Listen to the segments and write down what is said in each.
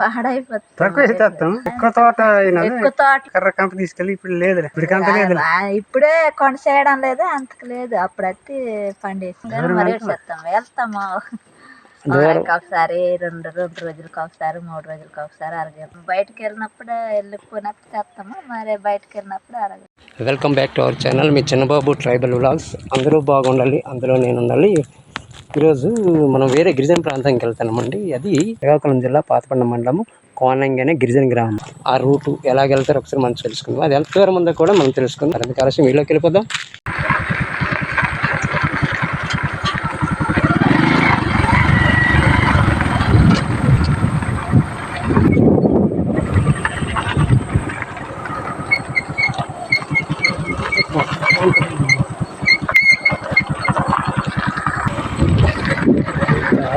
పాడైపోతుంది. తక్కువ ఇస్తాం ఎక్కువ తోట అయినది ఎక్కువ తోట కర్ర కంప తీసుకెళ్ళి ఇప్పుడు లేదు ఇప్పుడు అంత లేదు ఆ, ఇప్పుడే కొండ చేయడం లేదు అంతకు లేదు. అప్పుడు అయితే పండేసి మరి చేస్తాం వెళ్తాము. ఒకసారి రెండు రెండు రోజులకు ఒకసారి మూడు రోజులకు ఒకసారి అరగ. బయటకు వెళ్ళినప్పుడు వెళ్ళిపోయినప్పుడు చేస్తాము మరి బయటకు వెళ్ళినప్పుడు అరగ. Welcome back to our channel me Chinnababu tribal vlogs అందరూ బాగుండాలి. అందులో నేను ఉండాలి ఈరోజు మనం వేరే గిరిజన ప్రాంతానికి వెళ్తున్నామండి. అది శ్రీకాకుళం జిల్లా పాతపండ మండలం కోనంగి అనే గిరిజన గ్రామం. ఆ రూటు ఎలాగెళ్తారో ఒకసారి మనం తెలుసుకుందాం. అది ఎంత దూరం ఉందో కూడా మనం తెలుసుకుందాం. అందుకు ఆలస్యం. వీళ్ళకి వెళ్ళిపోదాం.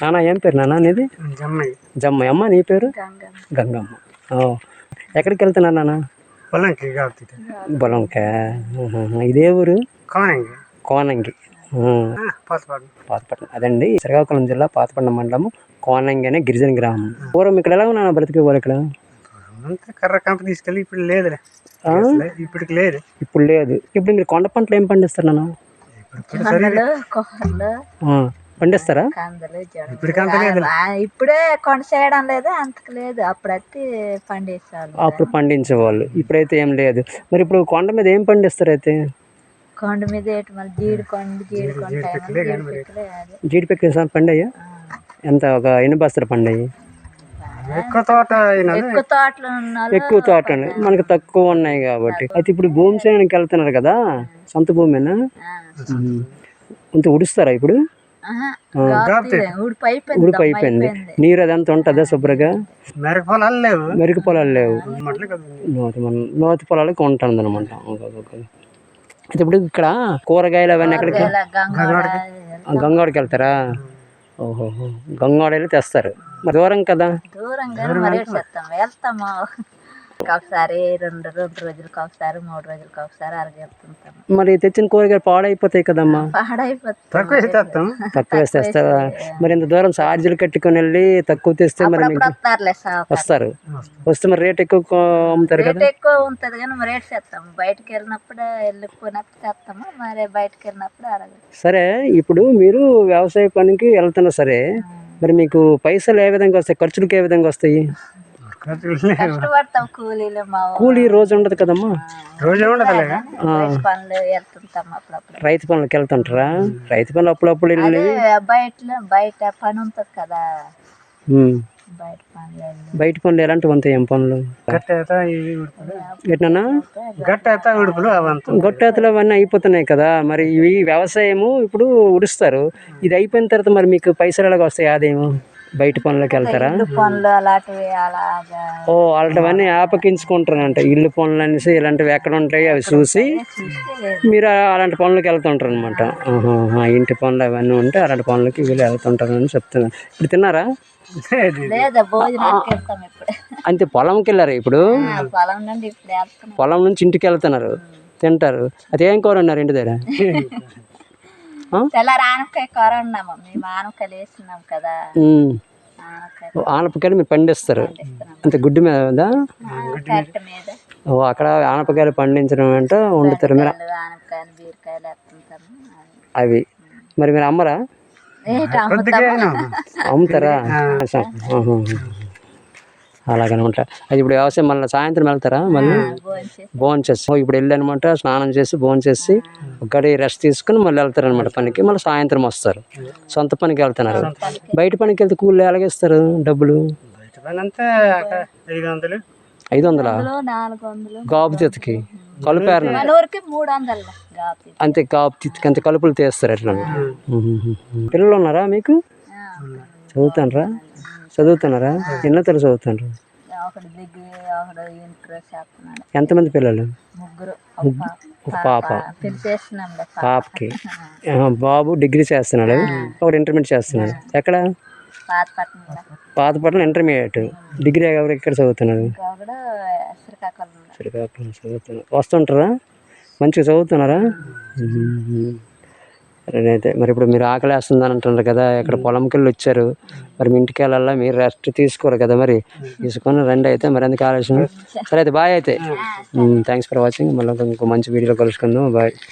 నాన్న ఏం పేరు నాన్న నీది? జమ్మయ్య. అమ్మ నీ పేరు? గంగ గంగమ్మ. ఓ. ఎక్కడికి వెళ్తున్నారు నాన్న కాబట్టి బొలంకా ఇదే ఊరు? కోనంగి. కోనంగి. పాతపట్నం. అదండి శ్రీకాకుళం జిల్లా పాతపట్నం మండలము కోనంగి అనే గిరిజన గ్రామం. పూర్వం ఇక్కడ ఎలా ఉన్నా బ్రతికే వాళ్ళు ఇక్కడ? అంతా కర్ర కంప తీసుకెళ్ళి ఇప్పుడు లేదులే? ఇప్పటికి లేదు. ఇప్పుడు లేదు. ఇప్పుడు మీరు కొండ పంటలు ఏం పండిస్తారు నాన్న పండిస్తారా? ఇప్పుడే కొండ చేయడం లేదు అంతకు లేదు. అప్పుడైతే పండేసాలు అప్పుడు పండించేవాళ్ళు. ఇప్పుడైతే ఏం లేదు. మరి ఇప్పుడు కొండ మీద ఏం పండిస్తారు అయితే? కొండ మీద ఏంటి మళ్ళీ జీడి కొండ జీడి కొండ ఏమో జీడి పిక్కలే అదే జీడిపెక్కి సార్ పండాయా? ఎంత ఒక ఎన్ని బస్తాలు పండాయి? ఎక్కువ తోట ఎక్కువ తోట మనకి తక్కువ ఉన్నాయి కాబట్టి. అయితే ఇప్పుడు భూమి చేయడానికి వెళ్తున్నారు కదా? సొంత భూమేనా. అంత ఉడుస్తారా ఇప్పుడు? ఉడిపి అయిపోయింది నీరు అదంతా ఉంటుందా శుభ్రంగా? మెరక పొలాలు లేవు. మెరుగు పొలాలు లేవు. నోతి మన నోతి పొలాలకు ఉంటుంది అనమాట అయితే ఇప్పుడు ఇక్కడ కూరగాయలు అవన్నీ ఎక్కడికి? గంగవాడికి వెళ్తారా? ఓహో గంగవాడ వెళ్ళి తెస్తారు. మరి దూరం కదా? చేస్తాం. వెళ్తాము ఒకసారి రెండు రెండు రోజులకు ఒకసారి మూడు రోజులకు ఒకసారి అరగెళ్తుంటాము మరి తెచ్చిన కూరగాయలు పాడైపోతాయి కదమ్మా. పాడైపోతుంది తక్కువ ఇస్తాం తక్కువ వేస్తే తెస్తారా మరి ఇంత దూరం ఛార్జీలు కట్టుకొని వెళ్ళి తక్కువ తెస్తే మరి మీకు వస్తారులే వస్తారు. వస్తే మరి రేట్ ఎక్కువ కో- అమ్ముతారు కదా? రేట్ ఎక్కువ ఉంటది కానీ మరి రేట్ చేస్తాము బయటకు వెళ్ళినప్పుడు వెళ్ళిపోయినప్పుడు చేస్తాము. మరి బయటకు వెళ్ళినప్పుడు అరగ సరే ఇప్పుడు మీరు వ్యవసాయ పనికి వెళ్తున్నా సరే మరి మీకు పైసలు ఏ విధంగా వస్తాయి? ఖర్చులకు ఏ విధంగా వస్తాయి? కష్టపడతాం కూలీలు మా కూలీ రోజు ఉండదు కదమ్మా? రోజు ఉండదులే వయసు పనులు వెళ్తుంటాం అప్పుడప్పుడు. రైతు పనులకు వెళ్తుంటారా? రైతు పనులు అప్పుడప్పుడు వెళ్ళి బయట బయట పని ఉంటది కదా. బయట పనులు బయట పనులు ఎలాంటివి ఉంటాయి ఏం పనులు? గట్ట అయితే ఇవి ఉడుపులు ఎట్లన్నా? గట్ట అయితే ఉడుపులు అవంతా గొట్టాతులు అవన్నీ అయిపోతున్నాయి కదా. మరి ఇవి వ్యవసాయము ఇప్పుడు ఉడుస్తారు. ఇది అయిపోయిన తర్వాత మరి మీకు పైసలు ఎలాగ వస్తాయి? ఆదాయం బయట పనులకు వెళ్తారా? ఇల్లు పనులు అలాంటివి అలాగా ఓ అలాంటివన్నీ ఆపకించుకుంటారంట. ఇల్లు పనులు అనేసి ఇలాంటివి ఎక్కడ ఉంటాయి అవి చూసి మీరు అలాంటి పనులకు వెళ్తుంటారు అనమాట ఇంటి పనులు అవన్నీ ఉంటే అలాంటి పనులకి వీళ్ళు వెళ్తుంటారు అని చెప్తున్నాను ఇప్పుడు తిన్నారా? అంతే పొలంకి వెళ్ళారు ఇప్పుడు? ఆ, పొలం నుండి ఇప్పుడు వెళ్తున్నాం. పొలం నుంచి ఇంటికి వెళ్తున్నారు. తింటారు. అదేం కూర ఉన్నారు ఇంటి దగ్గర? తెల్లారి ఆనపకాయ కూర ఉన్నాము. మేము ఆనపకాయలు వేస్తున్నాం కదా. ఉమ్. ఆనపకాయ ఆనపకాయలు మీరు పండిస్తారు. అంతే గుడ్డు మీద కరెక్ట్ మీద. ఓ అక్కడ ఆనపకాయలు పండించడం అంటే వండుతారు. మీరు అవి. మరి మీరు అమ్మరా. అమ్ముతారా? ఆహా. అలాగనమాట. అది ఇప్పుడు వ్యవసాయం మళ్ళీ సాయంత్రం వెళ్తారా మళ్ళీ? భోంచేసి భోజనం చేసి. ఇప్పుడు వెళ్ళనమాట స్నానం చేసి భోజనం చేసి ఒక గడి రెస్ట్ తీసుకుని మళ్ళీ వెళ్తారనమాట పనికి. మళ్ళీ సాయంత్రం వస్తారు. సొంత పనికి వెళ్తున్నారు. బయట పనికి వెళ్తే కూలి ఎలాగేస్తారు డబ్బులు? ఐదు వందలు. గాబు కలుపారు వందలు గాపి అంతే గాబు తిత్తకి అంతే కలుపులు తీస్తారు అట్లా పిల్లలు ఉన్నారా మీకు? చదువుతానరా? చదువుతున్నారా? ఎన్నో తరగతి చదువుతున్నారు? ఎంతమంది పిల్లలు? పాప. పాపకి. బాబు డిగ్రీ చేస్తున్నాడు. ఒకడు ఇంటర్మీడియట్ చేస్తున్నాడు. ఎక్కడ? పాతపట్నం ఇంటర్మీడియట్. డిగ్రీ ఎవరు ఒకడు శ్రీకాకుళంలో. శ్రీకాకుళం చదువుతున్నారు. వస్తుంటారా? మంచిగా చదువుతున్నారా? అయితే మరి ఇప్పుడు మీరు ఆకలి వేస్తుందని అంటున్నారు కదా ఇక్కడ పొలంకి వెళ్ళి వచ్చారు మరి మీ ఇంటికి వెళ్ళాలా మీరు రెస్ట్ తీసుకోరు కదా మరి. తీసుకొని రండి అయితే మరి ఎందుకు ఆలోచన సరే. అయితే బాయ్ అయితే. Thanks for watching. మళ్ళీ ఇంకో మంచి వీడియోలో కలుసుకుందాం. బాయ్.